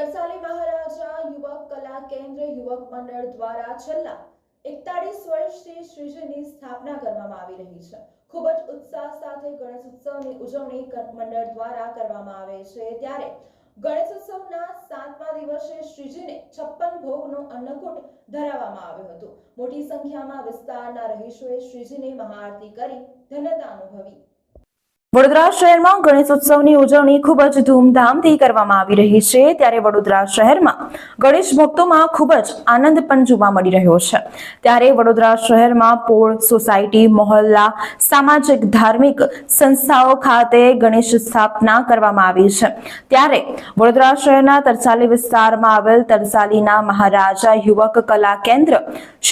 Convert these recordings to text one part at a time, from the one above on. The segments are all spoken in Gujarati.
તરસાલી મહારાજા યુવક કલા કેન્દ્ર યુવક મંડળ દ્વારા છેલ્લા એકતાળીસ વર્ષથી શ્રીજીની સ્થાપના કરવામાં આવી રહી છે. ખૂબ જ ઉત્સાહ સાથે ગણેશ ઉત્સવની ઉજવણી મંડળ દ્વારા કરવામાં આવે છે. ત્યારે ગણેશ ઉત્સવના સાતમા દિવસે શ્રીજીને છપ્પન ભોગનો અન્નકૂટ ધરાવવામાં આવ્યો હતો. મોટી સંખ્યામાં વિસ્તારના રહીશોએ શ્રીજીની મહાઆરતી કરી ધન્યતા અનુભવી. વડોદરા શહેરમાં ગણેશ ઉત્સવની ઉજવણી ખૂબ જ ધૂમધામથી કરવામાં આવી રહી છે. ત્યારે વડોદરા શહેરમાં ગણેશ ભક્તોમાં ખૂબ જ આનંદ પણ જોવા મળી રહ્યો છે. ત્યારે વડોદરા શહેરમાં પોળ, સોસાયટી, મોહલ્લા, સામાજિક, ધાર્મિક સંસ્થાઓ ખાતે ગણેશ સ્થાપના કરવામાં આવી છે. ત્યારે વડોદરા શહેરના તરસાલી વિસ્તારમાં આવેલ તરસાલીના મહારાજા યુવક કલા કેન્દ્ર,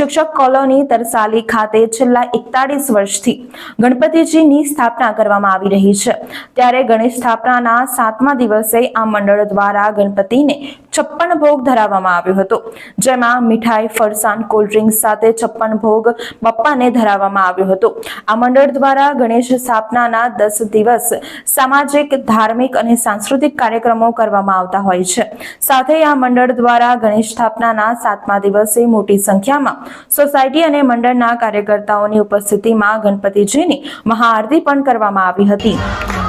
શિક્ષક કોલોની તરસાલી ખાતે છેલ્લા એકતાળીસ વર્ષથી ગણપતિજીની સ્થાપના કરવામાં આવી રહી છે. ત્યારે ગણેશ સ્થાપનાના સાતમા દિવસે આ મંડળ દ્વારા ગણપતિને છપ્પન ભોગ ધરાવવામાં આવ્યો હતો. જેમાં મીઠાઈ, ફરસાણ કોલ્ડ્રિંક્સ સાથે છપ્પન ભોગ બપ્પાને ધરાવવામાં આવ્યો હતો. આ મંડળ દ્વારા ગણેશ સ્થાપનાના દસ દિવસ સામાજિક, ધાર્મિક અને સાંસ્કૃતિક કાર્યક્રમો કરવામાં આવતા હોય છે. સાથે આ મંડળ દ્વારા ગણેશ સ્થાપનાના સાતમા દિવસે મોટી સંખ્યામાં સોસાયટી અને મંડળના કાર્યકર્તાઓની ઉપસ્થિતિમાં ગણપતિજીની મહાઆરતી પણ કરવામાં આવી હતી.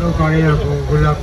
ચાલો પાણી નાખો ગુલાબ